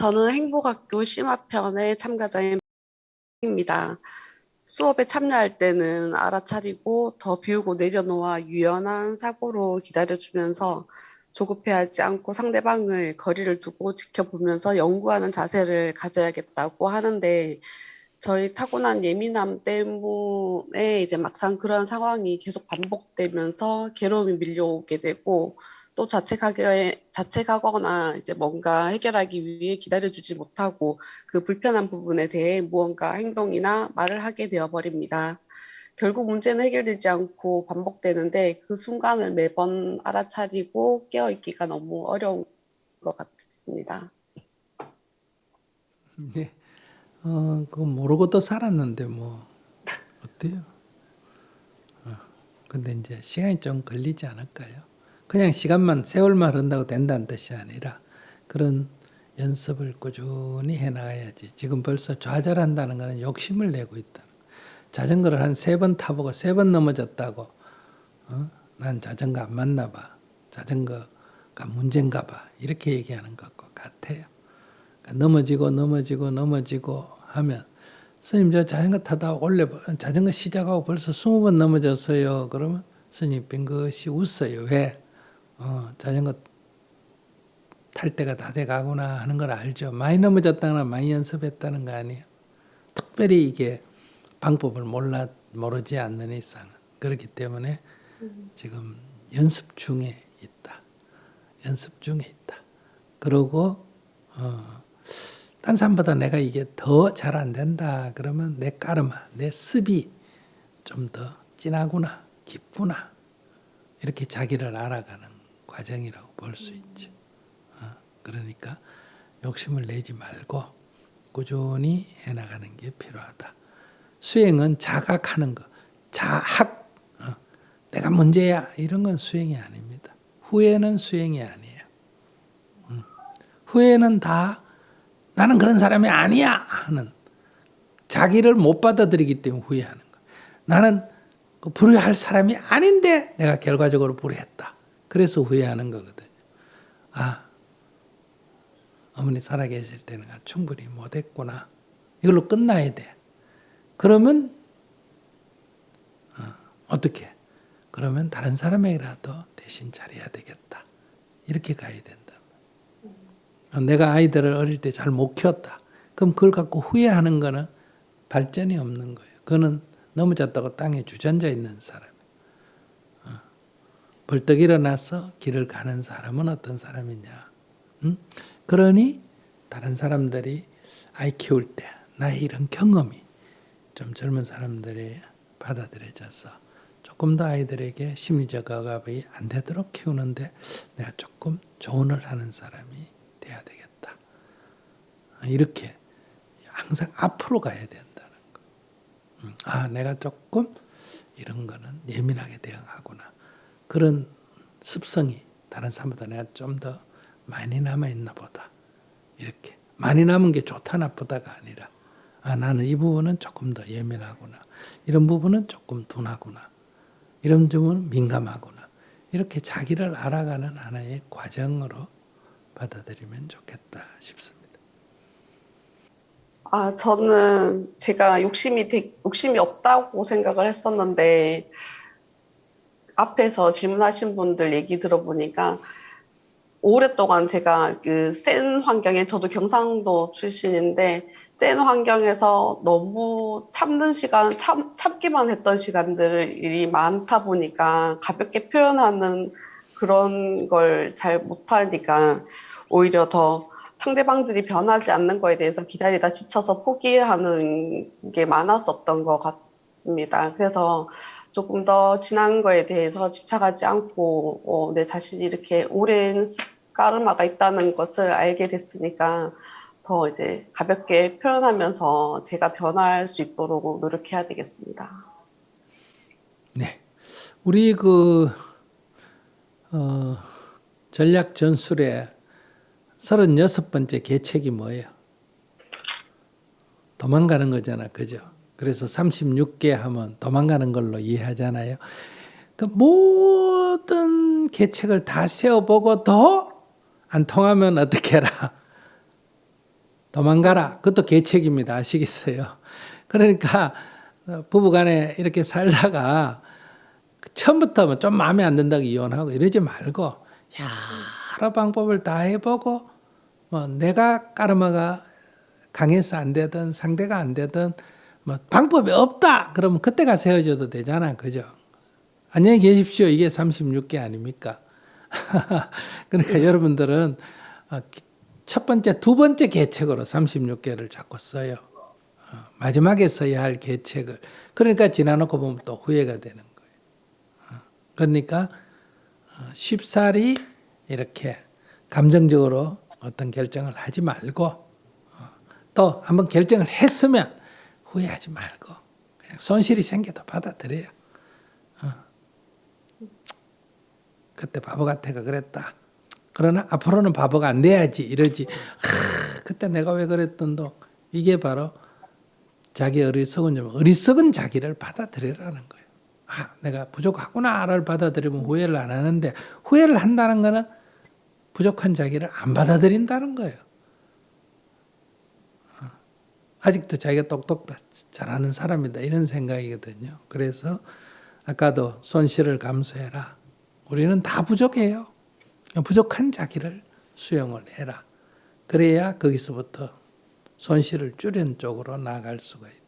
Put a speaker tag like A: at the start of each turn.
A: 저는 행복학교 심화편의 참가자입니다. 수업에 참여할 때는 알아차리고 더 비우고 내려놓아 유연한 사고로 기다려주면서 조급해하지 않고 상대방을 거리를 두고 지켜보면서 연구하는 자세를 가져야겠다고 하는데 저희 타고난 예민함 때문에 이제 막상 그런 상황이 계속 반복되면서 괴로움이 밀려오게 되고 또 자책하게 자책하거나 이제 뭔가 해결하기 위해 기다려주지 못하고 그 불편한 부분에 대해 무언가 행동이나 말을 하게 되어버립니다. 결국 문제는 해결되지 않고 반복되는데 그 순간을 매번 알아차리고 깨어있기가 너무 어려운 것 같습니다.
B: 네. 어, 그거 모르고도 살았는데 뭐 어때요? 어, 근데 이제 시간이 좀 걸리지 않을까요? 그냥 시간만 세월만 흐른다고 된다는 뜻이 아니라 그런 연습을 꾸준히 해 나가야지. 지금 벌써 좌절한다는 거는 욕심을 내고 있다. 자전거를 한 세 번 타보고 세 번 넘어졌다고. 어? 난 자전거 안 맞나 봐. 자전거가 문제인가 봐. 이렇게 얘기하는 것과 같아요. 그러니까 넘어지고 넘어지고 넘어지고 하면 스님 저 자전거 타다 원래 자전거 시작하고 벌써 스무 번 넘어졌어요. 그러면 스님 빙긋이 웃어요. 왜? 어, 자전거 탈 때가 다 돼 가구나 하는 걸 알죠. 많이 넘어졌다거나 많이 연습했다는 거 아니에요. 특별히 이게 방법을 몰라 모르지 않는 이상은 그렇기 때문에 지금 연습 중에 있다. 연습 중에 있다. 그러고 어, 딴 사람보다 내가 이게 더 잘 안 된다. 그러면 내 까르마, 내 습이 좀 더 진하구나, 깊구나. 이렇게 자기를 알아가는 과정이라고 볼 수 있죠. 어, 그러니까 욕심을 내지 말고 꾸준히 해나가는 게 필요하다. 수행은 자각하는 거, 자학, 어, 내가 문제야 이런 건 수행이 아닙니다. 후회는 수행이 아니에요. 음, 후회는 다 나는 그런 사람이 아니야 하는 자기를 못 받아들이기 때문에 후회하는 거. 나는 그 불효할 사람이 아닌데 내가 결과적으로 불효했다. 그래서 후회하는 거거든. 아, 어머니 살아계실 때는 충분히 못했구나. 이걸로 끝나야 돼. 그러면 어, 떻게 그러면 다른 사람에게라도 대신 잘해야 되겠다. 이렇게 가야 된다. 내가 아이들을 어릴 때 잘 못 키웠다. 그럼 그걸 갖고 후회하는 거는 발전이 없는 거예요. 그거는 넘어졌다고 땅에 주전자 있는 사람. 어. 벌떡 일어나서 길을 가는 사람은 어떤 사람이냐. 응? 그러니 다른 사람들이 아이 키울 때 나의 이런 경험이 좀 젊은 사람들이 받아들여져서 조금 더 아이들에게 심리적 억압이 안 되도록 키우는데 내가 조금 조언을 하는 사람이 돼야 되겠다. 이렇게 항상 앞으로 가야 된다는 거. 음, 아, 내가 조금 이런 거는 예민하게 대응하구나. 그런 습성이 다른 사람보다 내가 좀 더 많이 남아 있나 보다. 이렇게 많이 남은 게 좋다 나쁘다가 아니라 아 나는 이 부분은 조금 더 예민하구나. 이런 부분은 조금 둔하구나. 이런 점은 민감하구나. 이렇게 자기를 알아가는 하나의 과정으로 받아들이면 좋겠다 싶습니다.
A: 아, 저는 제가 욕심이 되, 욕심이 없다고 생각을 했었는데 앞에서 질문하신 분들 얘기 들어보니까 오랫동안 제가 그 센 환경에 저도 경상도 출신인데 센 환경에서 너무 참는 시간 참 참기만 했던 시간들이 많다 보니까 가볍게 표현하는 그런 걸 잘 못하니까 오히려 더 상대방들이 변하지 않는 거에 대해서 기다리다 지쳐서 포기하는 게 많았었던 것 같습니다. 그래서 조금 더 지난 거에 대해서 집착하지 않고 어, 내 자신이 이렇게 오랜 까르마가 있다는 것을 알게 됐으니까 더 이제 가볍게 표현하면서 제가 변할 수 있도록 노력해야 되겠습니다.
B: 네, 우리 그 어, 전략 전술의 36번째 계책이 뭐예요? 도망가는 거잖아. 그죠? 그래서 36개 하면 도망가는 걸로 이해하잖아요. 그 모든 계책을 다 세워보고 더 안 통하면 어떻게 해라? 도망가라. 그것도 계책입니다. 아시겠어요? 그러니까 어, 부부간에 이렇게 살다가 처음부터 뭐좀 마음에 안 든다고 이혼하고 이러지 말고 여러 방법을 다 해보고 뭐 내가 까르마가 강해서 안 되든 상대가 안 되든 뭐 방법이 없다. 그러면 그때 가서 헤어져도 되잖아. 그죠? 안녕히 계십시오. 이게 36개 아닙니까? 그러니까 여러분들은 어, 첫 번째 두 번째 계책으로 36개를 자꾸 써요. 어, 마지막에 써야 할 계책을. 그러니까 지나놓고 보면 또 후회가 되는 거예요. 어, 그러니까 어, 쉽사리 이렇게 감정적으로 어떤 결정을 하지 말고 어, 또 한번 결정을 했으면 후회하지 말고 그냥 손실이 생겨도 받아들여요. 어. 그때 바보 같아가 그랬다. 그러나 앞으로는 바보가 안 돼야지 이러지. 하, 그때 내가 왜 그랬던도 이게 바로 자기 어리석은 점, 어리석은 자기를 받아들이라는 거예요. 아, 내가 부족하구나를 받아들이면 후회를 안 하는데 후회를 한다는 거는 부족한 자기를 안 받아들인다는 거예요. 어. 아직도 자기가 똑똑 잘하는 사람이다 이런 생각이거든요. 그래서 아까도 손실을 감수해라. 우리는 다 부족해요. 부족한 자기를 수용을 해라. 그래야 거기서부터 손실을 줄이는 쪽으로 나아갈 수가 있어요.